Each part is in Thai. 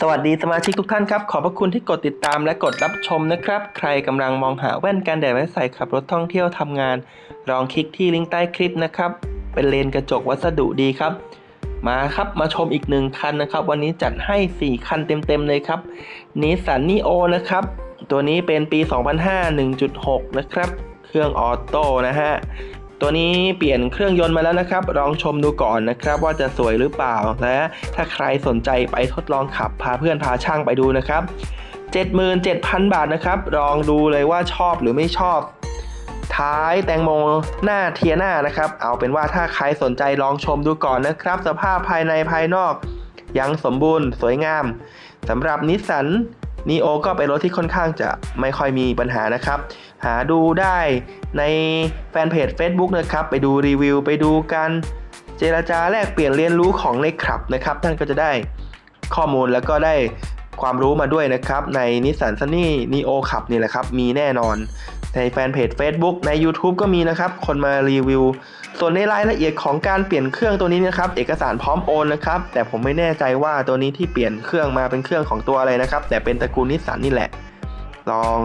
สวัสดีสมาชิกทุกท่านครับ ขอบพระคุณที่กดติดตามและกดรับชมนะครับ ใครกำลังมองหาแว่นกันแดดไว้ใส่ขับรถท่องเที่ยวทำงาน ลองคลิกที่ลิงก์ใต้คลิปนะครับ เป็นเลนกระจกวัสดุดีครับ มาครับมาชมอีกหนึ่งคันนะครับ วันนี้จัดให้ 4 คันเต็มๆเลยครับนิสสันนีโอนะครับ ตัวนี้เป็นปี 2005 1.6 นะครับ เครื่องออโต้นะฮะ ตัวนี้เปลี่ยนเครื่องยนต์มาแล้วนะครับ ลองชมดูก่อนนะครับว่าจะสวยหรือเปล่า และถ้าใครสนใจไปทดลองขับพาเพื่อนพาช่างไปดูนะครับ 77,000 บาทนะครับ ลองดูเลยว่าชอบหรือไม่ชอบ ท้ายแตงโมหน้าเทียหน้านะครับ เอาเป็นว่าถ้าใครสนใจลองชมดูก่อนนะครับ สภาพภายในภายนอกยังสมบูรณ์สวยงามสำหรับนิสสัน นีโอก็เป็นรถที่ค่อนข้างจะไม่ค่อยมีปัญหานะครับ หาดูได้ในแฟนเพจ Facebook นะครับ ไปดูรีวิว ไปดูการเจราจาแลกเปลี่ยนเรียนรู้ของในครับนะครับ ท่านก็จะได้ข้อมูลแล้วก็ได้ความรู้มาด้วยนะครับ ในนิสสันซันนี่นีโอขับนี่แหละครับ มีแน่นอน ในแฟนเพจ Facebook ใน YouTube ก็มีนะครับ คนมารีวิว ส่วนในรายละเอียดของการเปลี่ยนเครื่องตัวนี้นะครับ เอกสารพร้อมโอนนะครับ แต่ผมไม่แน่ใจว่าตัวนี้ที่เปลี่ยนเครื่องมาเป็นเครื่องของตัวอะไรนะครับ แต่เป็นตระกูลนิสสันนี่แหละ ลอง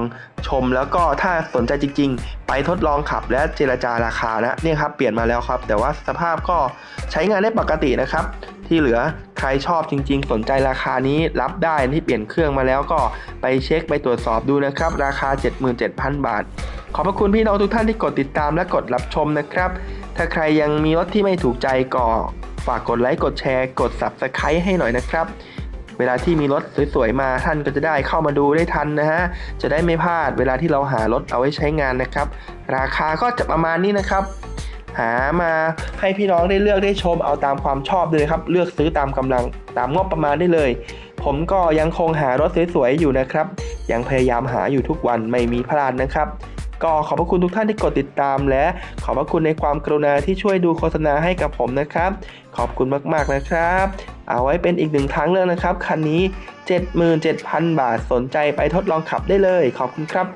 ชมแล้วก็ถ้าสนใจจริง ๆ ไปทดลองขับและเจรจาราคานะ เนี่ยครับเปลี่ยนมาแล้วครับ แต่ว่าสภาพก็ใช้งานได้ปกตินะครับ ที่เหลือใครชอบจริง ๆ สนใจราคานี้รับได้ที่เปลี่ยนเครื่องมาแล้วก็ไปเช็คไปตรวจสอบดูนะครับ ราคา 77,000 บาท ขอบพระคุณพี่น้องทุกท่านที่กดติดตามและกดรับชมนะครับ ถ้าใครยังมีรถที่ไม่ถูกใจก็ฝากกดไลค์กดแชร์ กด Subscribe ให้หน่อยนะครับเวลาที่มีรถสวยๆมาท่านก็จะได้เข้ามาดูได้ทันนะฮะ จะได้ไม่พลาดเวลาที่เราหารถเอาไว้ใช้งานนะครับ ราคาก็จะประมาณนี้นะครับ หามาให้พี่น้องได้เลือกได้ชมเอาตามความชอบเลยครับ เลือกซื้อตามกำลังตามงบประมาณได้เลย ผมก็ยังคงหารถสวยๆอยู่นะครับ ยังพยายามหาอยู่ทุกวันไม่มีพลาดนะครับ ก็ขอบพระคุณทุกท่านที่กดติดตาม และขอบพระคุณในความกรุณาที่ช่วยดูโฆษณาให้กับผมนะครับ ขอบคุณมากๆนะครับ เอาไว้เป็นอีกหนึ่งทางเลือกนะครับคันนี้ 77,000 บาทสนใจไปทดลองขับได้เลย ขอบคุณครับ